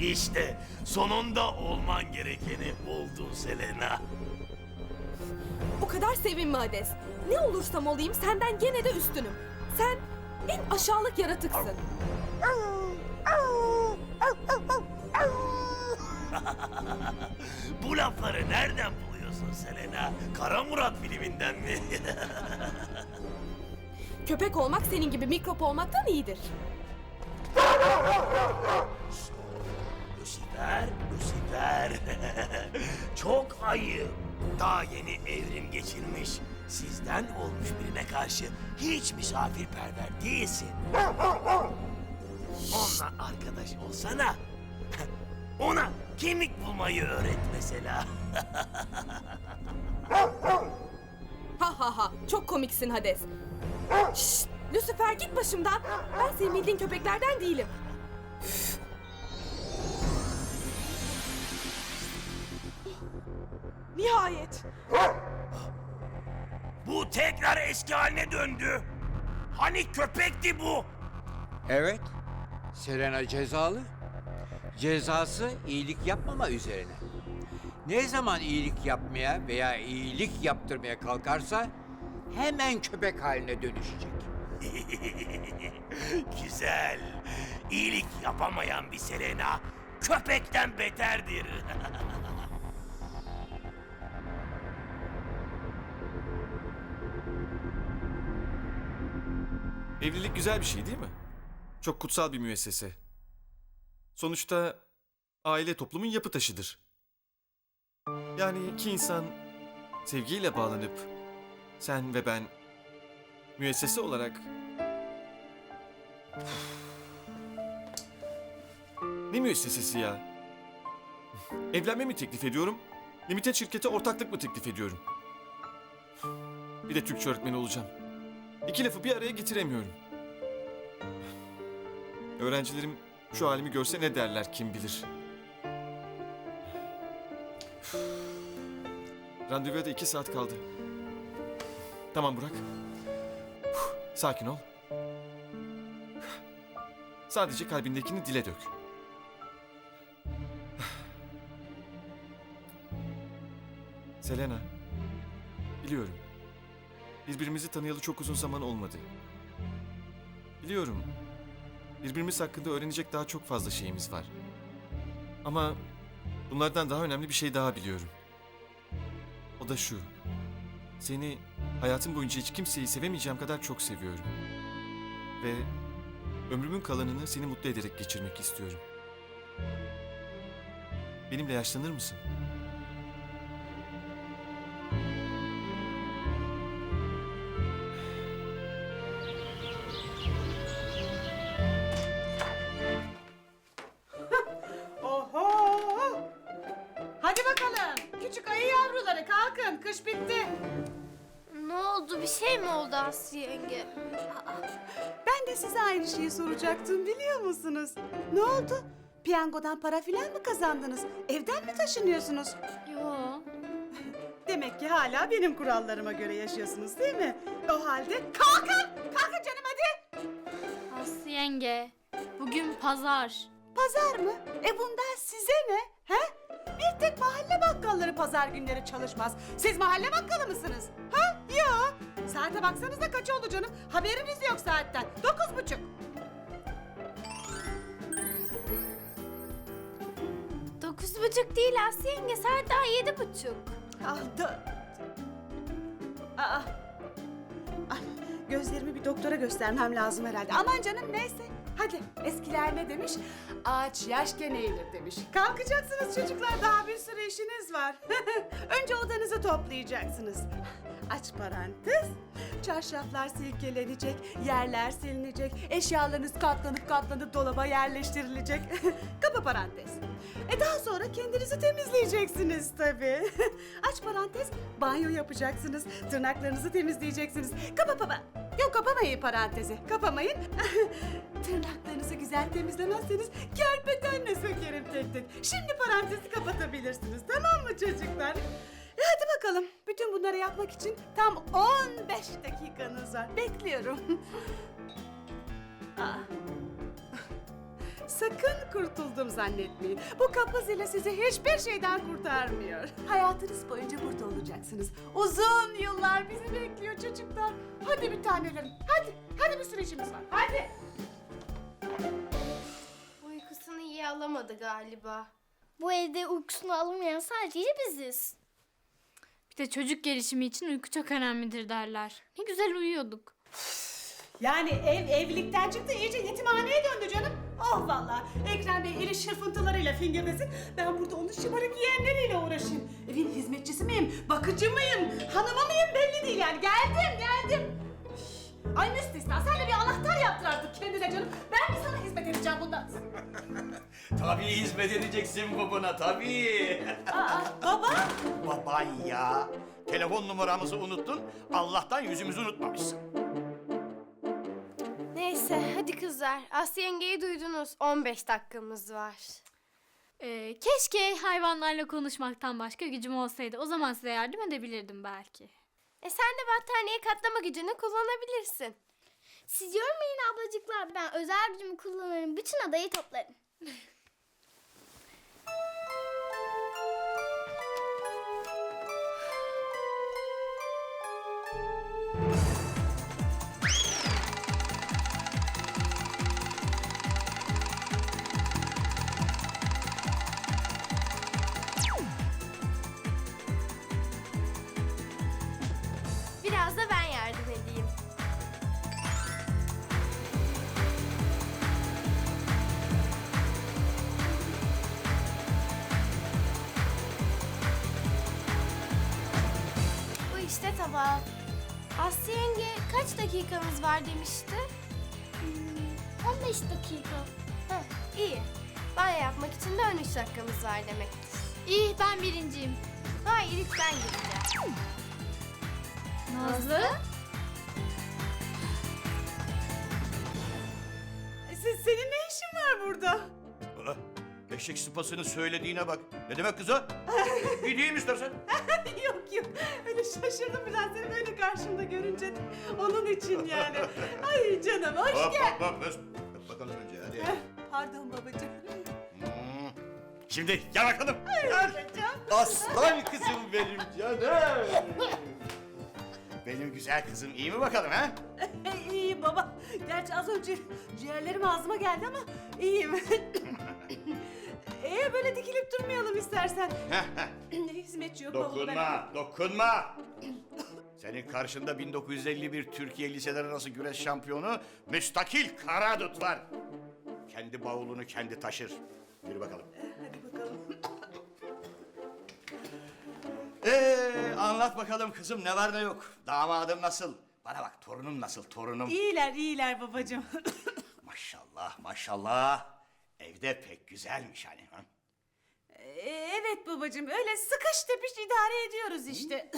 İşte sonunda olman gerekeni buldun Selena. O kadar sevinme Hades. Ne olursam olayım senden gene de üstünüm. Sen en aşağılık yaratıksın. Bu lafları nereden buluyorsun Selena? Kara Murat filminden mi? Köpek olmak senin gibi mikrop olmaktan iyidir. Lucifer, Lucifer. Çok ayıp. Daha yeni evrim geçirmiş. Sizden olmuş birine karşı hiç misafirperver değilsin. Onunla arkadaş olsana. Ona kemik bulmayı öğret mesela. Ha ha ha çok komiksin Hades. Şşt Lucifer git başımdan. Ben senin bildiğin köpeklerden değilim. Nihayet. Bu tekrar eski haline döndü. Hani köpekti bu? Evet, Selena cezalı. Cezası iyilik yapmama üzerine. Ne zaman iyilik yapmaya veya iyilik yaptırmaya kalkarsa hemen köpek haline dönüşecek. Güzel. İyilik yapamayan bir Selena köpekten beterdir. Evlilik güzel bir şey değil mi? Çok kutsal bir müessese. Sonuçta aile toplumun yapı taşıdır. Yani iki insan sevgiyle bağlanıp sen ve ben müessese olarak Ne müessesesi ya? Evlenme mi teklif ediyorum? Limited şirkete ortaklık mı teklif ediyorum? Bir de Türkçe öğretmeni olacağım. İki lafı bir araya getiremiyorum. Öğrencilerim şu halimi görse ne derler kim bilir. Randevuya da iki saat kaldı. Tamam Burak. Sakin ol. Sadece kalbindekini dile dök. Selena, biliyorum. Birbirimizi tanıyalı çok uzun zaman olmadı. Biliyorum. Birbirimiz hakkında öğrenecek daha çok fazla şeyimiz var. Ama bunlardan daha önemli bir şey daha biliyorum. O da şu. Seni hayatım boyunca hiç kimseyi sevemeyeceğim kadar çok seviyorum. Ve ömrümün kalanını seni mutlu ederek geçirmek istiyorum. Benimle yaşlanır mısın? Oldu Aslı yenge? Ben de size aynı şeyi soracaktım biliyor musunuz? Ne oldu? Piyangodan para filan mı kazandınız? Evden mi taşınıyorsunuz? Yo. Demek ki hala benim kurallarıma göre yaşıyorsunuz değil mi? O halde kalkın! Kalkın canım hadi! Aslı yenge. Bugün pazar. Pazar mı? E bundan size ne? He? Bir tek mahalle bakkalları pazar günleri çalışmaz. Siz mahalle bakkalı mısınız? Ha? Ya. Saate baksanıza kaç oldu canım? Haberiniz yok saatten. Dokuz buçuk. Dokuz buçuk değil Aslı yenge. Saat daha yedi buçuk. Ah, da... Aa. Ah, gözlerimi bir doktora göstermem lazım herhalde. Aman canım neyse. Hadi eskiler ne demiş? Ağaç yaşken eğilir demiş. Kalkacaksınız çocuklar daha bir sürü işiniz var. Önce odanızı toplayacaksınız. Aç parantez. Çarşaflar silkelenecek, yerler silinecek, eşyalarınız katlanıp katlanıp dolaba yerleştirilecek. Kapa parantez. E daha sonra kendinizi temizleyeceksiniz tabii. Aç parantez, banyo yapacaksınız, tırnaklarınızı temizleyeceksiniz. Kapa kapa. Yok kapamayın parantezi, kapamayın. Güzel temizlemezseniz kerpetenle sökerim tek tek. Şimdi parantezi kapatabilirsiniz, tamam mı çocuklar? E hadi bakalım. Bütün bunları yapmak için tam 15 dakikanız var. Bekliyorum. Aa. Sakın kurtuldum zannetmeyin. Bu kapı zili sizi hiçbir şeyden kurtarmıyor. Hayatınız boyunca burada olacaksınız. Uzun yıllar bizi bekliyor çocuklar. Hadi bir tanelerim. Hadi. Hadi bir sürü işimiz var. Hadi. Alamadı galiba. Bu evde uykusunu alamayan sadece biziz. Bir de çocuk gelişimi için uyku çok önemlidir derler. Ne güzel uyuyorduk. Yani ev evlilikten çıktı iyice yetimhaneye döndü canım. Oh vallahi Ekrem Bey eli şırfıntılarıyla fingirdesin. Ben burada onun şımarık yeğenleriyle uğraşayım. Evin hizmetçisi miyim, bakıcı mıyım, hanımı mıyım belli değil yani. Geldim geldim. Ay müstesna sen de bir anahtar yaptır artık kendine canım. Ben mi sana hizmet edeceğim bundan sonra? Tabii hizmet edeceksin babana tabii. Aa, baba. Baban ya. Telefon numaramızı unuttun. Allah'tan yüzümüzü unutmamışsın. Neyse hadi kızlar. Aslı yengeyi duydunuz. 15 dakikamız var. Ee, keşke hayvanlarla konuşmaktan başka gücüm olsaydı. O zaman size yardım edebilirdim belki. E sen de battaniye katlama gücünü kullanabilirsin. Siz yormayın ablacıklar ben özel gücümü kullanırım bütün adayı toplarım. tabağı. Aslı yenge kaç dakikamız var demişti? 15 dakika. Heh, iyi. Banyo yapmak için de 13 dakikamız var demektir. İyi ben birinciyim. Hayır ilk ben gireceğim. Nazlı? Se- Senin ne işin var burada? Eşek sıpasının söylediğine bak. Ne demek kız o? Gideyim istersen. yok yok. Öyle şaşırdım biraz seni böyle karşımda görünce. Onun için yani. Ay canım hoş Hop geldin. hop hop. Öp bakalım önce hadi. Heh, Pardon babacığım. Hmm. Şimdi gel bakalım. Babacığım. Aslan kızım benim canım. Benim güzel kızım iyi mi bakalım ha? iyiyim baba. Gerçi az önce ciğerlerim ağzıma geldi ama iyiyim. Ee böyle dikilip durmayalım istersen. Hizmetçi yok bavulu ben- dokunma, dokunma. Senin karşında 1951 Türkiye Liseler Arası Güreş Şampiyonu Müstakil Karadut var. Kendi bavulunu kendi taşır. Yürü bakalım. Hadi bakalım. Ee, anlat bakalım kızım ne var ne yok. Damadım nasıl? Bana bak torunum nasıl torunum? İyiler iyiler babacığım. Maşallah maşallah. Evde pek güzelmiş hani. Ha? Ee, evet babacığım öyle sıkış tepiş idare ediyoruz işte.